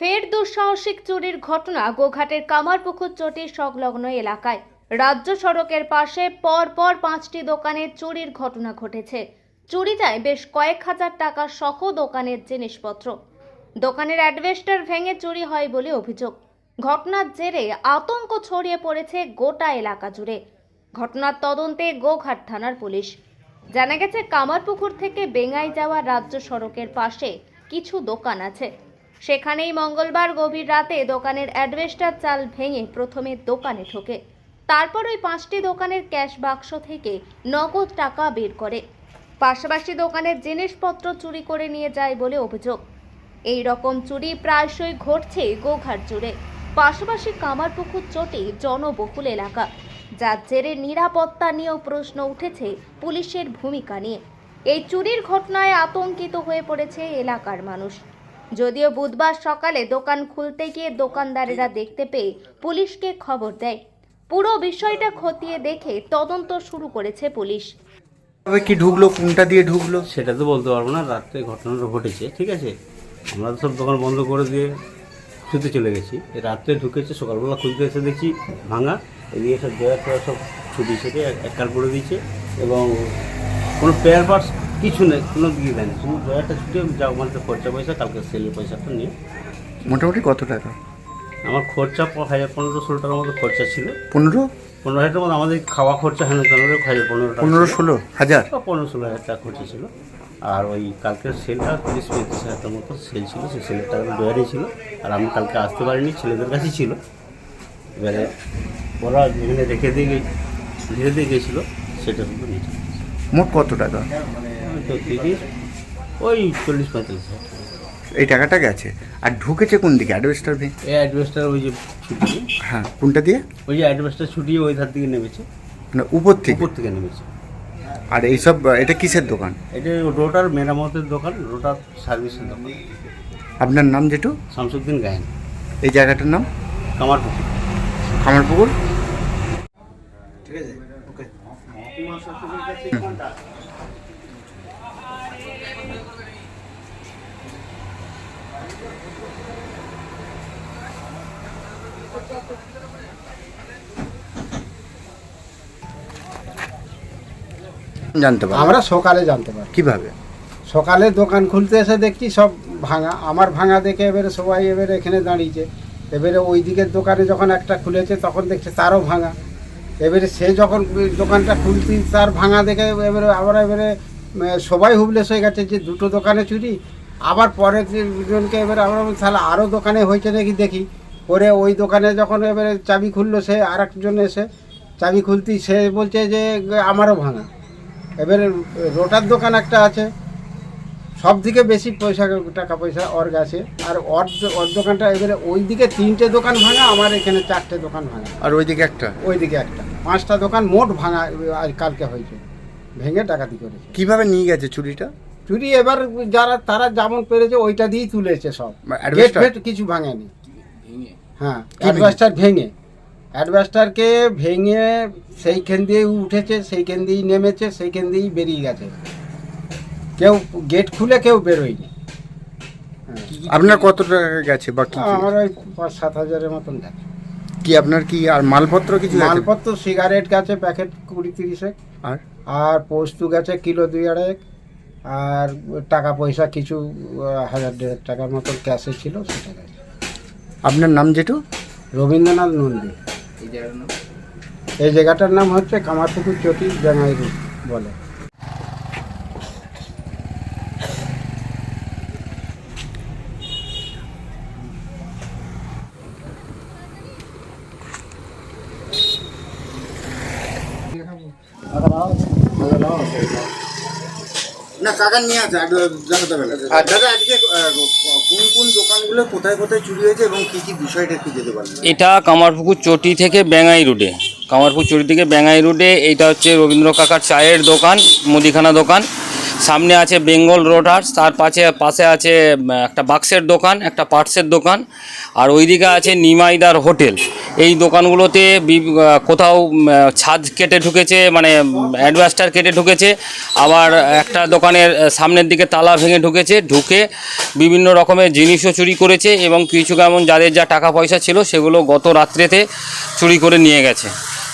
ফের দুঃসাহসিক চুরির ঘটনা গোঘাটের কামারপুকুর চটির সংলগ্ন এলাকায়। রাজ্য সড়কের পাশে পর পর পাঁচটি দোকানে চুরির ঘটনা ঘটেছে। চুরি যায় বেশ কয়েক হাজার টাকা সহ দোকানের জিনিসপত্র। দোকানের অ্যাডভেস্টার ভেঙে চুরি হয় বলে অভিযোগ। ঘটনার জেরে আতঙ্ক ছড়িয়ে পড়েছে গোটা এলাকা জুড়ে। ঘটনার তদন্তে গোঘাট থানার পুলিশ। জানা গেছে, কামারপুকুর থেকে বেঙ্গাই যাওয়া রাজ্য সড়কের পাশে কিছু দোকান আছে। সেখানেই মঙ্গলবার গভীর রাতে দোকানের অ্যাডভেস্টার চাল ভেঙে প্রথমে দোকানে ঢোকে। তারপর ওই পাঁচটি দোকানের ক্যাশ বাক্স থেকে নগদ টাকা বের করে। পাশাপাশি দোকানের জিনিসপত্র চুরি করে নিয়ে যায় বলে অভিযোগ। এই রকম চুরি প্রায়শই ঘটছে গোঘাট জুড়ে। পাশাপাশি কামারপুকুর চটে জনবহুল এলাকা। যার জেরে নিরাপত্তা নিয়েও প্রশ্ন উঠেছে পুলিশের ভূমিকা নিয়ে। এই চুরির ঘটনায় আতঙ্কিত হয়ে পড়েছে এলাকার মানুষ। যদিও বুধবার সকালে দোকান খুলতে গিয়ে দোকানদারেরা দেখতে পেয়ে পুলিশকে খবর দেয়। পুরো বিষয়টা খতিয়ে দেখে তদন্ত শুরু করেছে পুলিশ। তবে কি ঢুকলো? কোনটা দিয়ে ঢুকলো? সেটা তো বলতে পারব না রাত্রে ঘটনাটা ঘটেছে ঠিক আছে? আমরা তো সব দোকান বন্ধ করে দিয়ে শুতে চলে গেছি। রাত্রে ঢুকেছে সকালবেলা খুলতে এসে দেখছি ভাঙা এদিকে সব টয়ার সব ছুটি ছেড়ে এককাল করে দিয়েছে এবং কোনো পেয়ার পার্টস কিছু নেই কোনো দিয়ে দেয়নি। শুধু ড্রয়ারটা ছুটে যা মানে খরচা পয়সা কালকে সেলের পয়সাটা নিয়ে। মোটামুটি কত টাকা? আমার খরচা হাজার পনেরো ষোলো টাকার মতো খরচা ছিল। পনেরো? পনেরো হাজার মতো আমাদের খাওয়া খরচা হেন তেন হাজার পনেরো টাকা পনেরো ষোলো হাজার? পনেরো ষোলো হাজার টাকা খরচা ছিল। আর ওই কালকের সেলটা তিরিশ পঁয়ত্রিশ হাজার টাকার মতো সেল ছিল সেই সেলের টাকা ডয়ারি ছিল। আর আমি কালকে আসতে পারিনি ছেলেদের কাছেই ছিল। এবারে ওরা যেখানে রেখে দিয়ে ধীরে দিয়ে গেছিল সেটা শুধু নিচে মোট কত টাকা? তো তিরিশ ওই চল্লিশ পঁয়তাল্লিশ হাজার এই টাকাটা গেছে। আর ঢুকেছে কোন দিকে? অ্যাডভেস্টার ভেঙে এই অ্যাডভেস্টার ওই যে হ্যাঁ কোনটা দিয়ে? ওই যে অ্যাডভেস্টার ছুটিয়ে ওই ধার থেকে নেমেছে। মানে উপর থেকে? উপর থেকে নেমেছে। আর এইসব এটা কিসের দোকান? এটা রোটার মেরামতের দোকান রোটার সার্ভিসের দোকান। আপনার নাম যেটু? শামসুদ্দিন গায়েন। এই জায়গাটার নাম? কামারপুকুর। খামারপুকুর ঠিক আছে ওকে। জানতে পারব আমরা সকালে জানতে পারি কীভাবে? সকালে দোকান খুলতে এসে দেখছি সব ভাঙা আমার ভাঙা দেখে এবারে সবাই এবারে এখানে দাঁড়িয়েছে। এবারে ওই দিকের দোকানে যখন একটা খুলেছে তখন দেখছে তারও ভাঙা। এবারে সে যখন দোকানটা খুলতি তার ভাঙা দেখে এবারে আমরা এবারে সবাই হুবলেস হয়ে গেছে যে দুটো দোকানে চুরি আবার পরের জনকে এবারে আমরা তাহলে আরও দোকানে হয়েছে নাকি দেখি। করে ওই দোকানে যখন এবারে চাবি খুললো সে আর একজন এসে চাবি খুলতি সে বলছে যে আমারও ভাঙা। এবারে রোটার দোকান একটা আছে সব থেকে বেশি পয়সা টাকা পয়সা ওর গেছে আর ওর ওর দোকানটা এবারে ওই দিকে তিনটে দোকান ভাঙা আমার এখানে চারটে দোকান ভাঙা। আর ওইদিকে একটা? ওই দিকে একটা। পাঁচটা দোকান মোট ভাঙা আজ কালকে হয়েছে। ভেঙে ডাকাতি করেছে। কীভাবে নিয়ে গেছে চুরিটা? চুরি এবার যারা তারা যেমন পেরেছে ওইটা দিয়েই তুলেছে সব। গেট ফেট কিছু ভাঙেনি। হ্যাঁ অ্যাডভাস্টার ভেঙে। অ্যাডভাস্টারকে ভেঙে সেইখান দিয়েই উঠেছে সেইখান দিয়েই নেমেছে সেইখান দিয়েই বেরিয়ে গেছে। কেউ গেট খুলে কেউ বেরোয়নি। হ্যাঁ। আপনার কত টাকা গেছে বা কি কি? আমার ওই পাঁচ সাত হাজারের মতন গেছে। কি আপনার কি আর মালপত্র কিছু মালপত্র সিগারেট গেছে প্যাকেট কুড়ি তিরিশে আর? আর পোস্তু গেছে কিলো দুই আড়াই আর টাকা পয়সা কিছু হাজার দেড় টাকার মতন ক্যাশে ছিল সেটা গেছে। আপনার নাম যেটু? রবীন্দ্রনাথ নন্দী। এই জায়গাটার নাম? হচ্ছে কামারপুকুর চটি জাঙ্গাইরু বলে না কাকা নিয়ে আছে জানাতে পারবে আর দাদা আজকে কোন কোন দোকানগুলো কোথায় কোথায় চুরি হয়েছে এবং কি কি বিষয়টা একটু যেতে পারবেন এটা কামারপুকুর চটি থেকে বেঙ্গাই রোডে। কামারপুকুর চটি থেকে বেঙ্গাই রোডে এটা হচ্ছে রবীন্দ্র কাকার চায়ের দোকান মুদিখানা দোকান। সামনে আছে বেঙ্গল রোডার্স তার পাশে পাশে আছে একটা বাক্সের দোকান, একটা পার্টসের দোকান, আর ওইদিকে আছে নিমাইদার হোটেল। এই দোকানগুলোতে কোথাও ছাদ কেটে ঢুকেছে মানে অ্যাডভাস্টার কেটে ঢুকেছে, আবার একটা দোকানের সামনের দিকে তালা ভেঙে ঢুকেছে, ঢুকে বিভিন্ন রকমের জিনিসও চুরি করেছে এবং কিছু কেমন যাদের যা টাকা পয়সা ছিল, সেগুলো গত রাত্রেতে চুরি করে নিয়ে গেছে।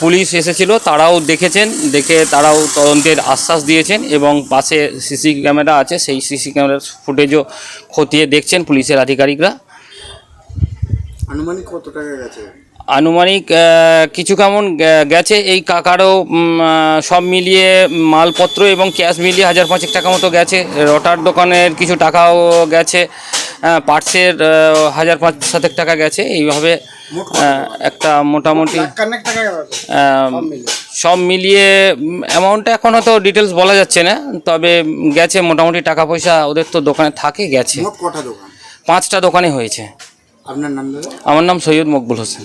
পুলিশ এসেছিল তারাও দেখেছেন দেখে তারাও তদন্তের আশ্বাস দিয়েছেন এবং পাশে সিসি ক্যামেরা আছে সেই সিসি ক্যামেরার ফুটেজও খতিয়ে দেখছেন পুলিশের আধিকারিকরা। আনুমানিক কত টাকা গেছে? আনুমানিক কিছু কেমন গেছে এই কাকারও সব মিলিয়ে মালপত্র এবং ক্যাশ মিলিয়ে হাজার পাঁচেক টাকা মতো গেছে। রটার দোকানের কিছু টাকাও গেছে পার্টসের হাজার পাঁচ সাতেক টাকা গেছে এইভাবে একটা মোটামুটি সব মিলিয়ে। অ্যামাউন্টটা এখন হয়তো ডিটেলস বলা যাচ্ছে না তবে গেছে মোটামুটি টাকা পয়সা ওদের তো দোকানে থাকে গেছে। পাঁচটা দোকানে হয়েছে। আপনার নাম আমার নাম সৈয়দ মকবুল হোসেন।